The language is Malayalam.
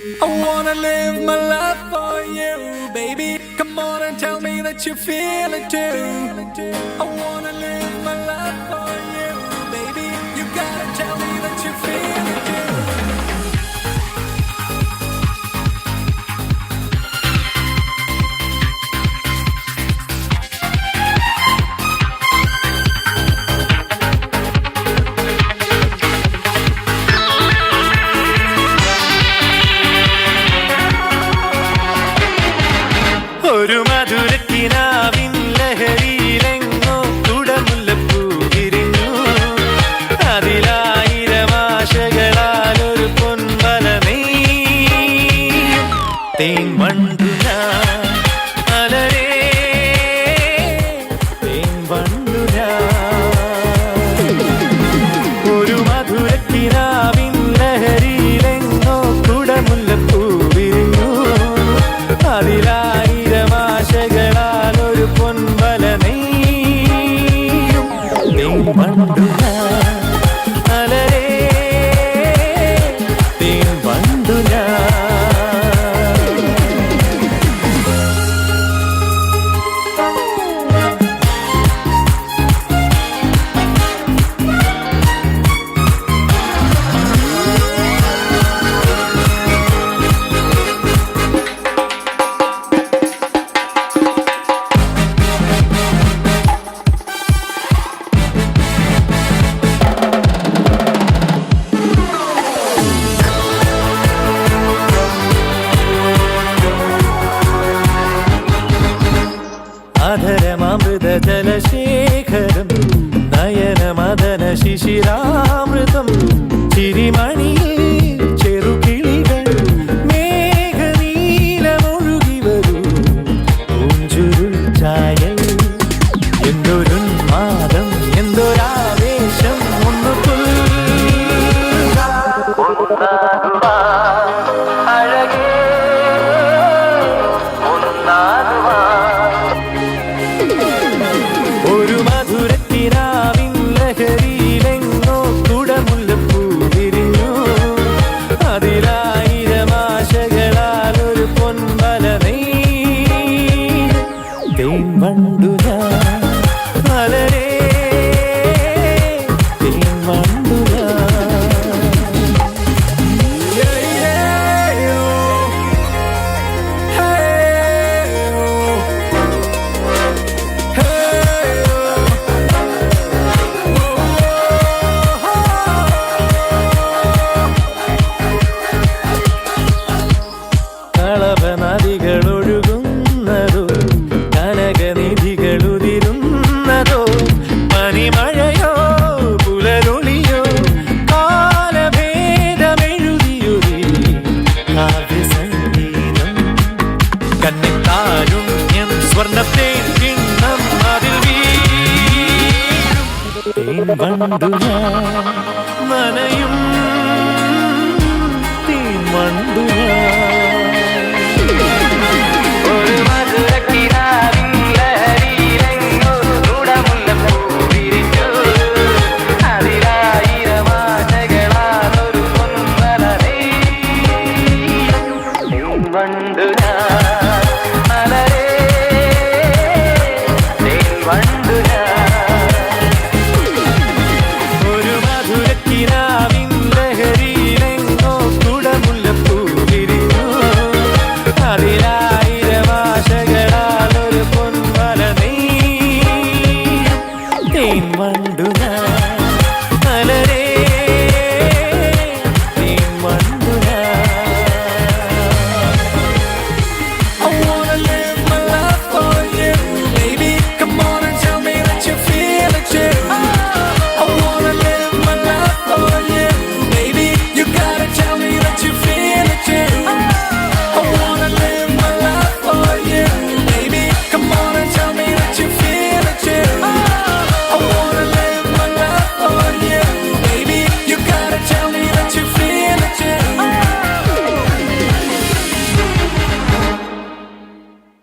I wanna live my life for you, baby. Come on and tell me that you feel it too. I wanna ഒരു മധുരക്കിനാവിൻ ലഹരിയിലെങ്ങോ തുടമുല്ലപ്പൂ വിരിഞ്ഞു. അതിലായിരം ആശകളാൽ ഒരു പൊൻവലമേ തേൻ അലരേ തേൻ Dedelece തേൻ വണ്ടു ഞാൻ തേൻ വണ്ടു നദികൾ കന്നിത്താരുണ്യം സ്വർണത്തെ കിണ്ണം അതിൽ വീഴും. വണ്ടു നനയും. തീൻ വണ്ടു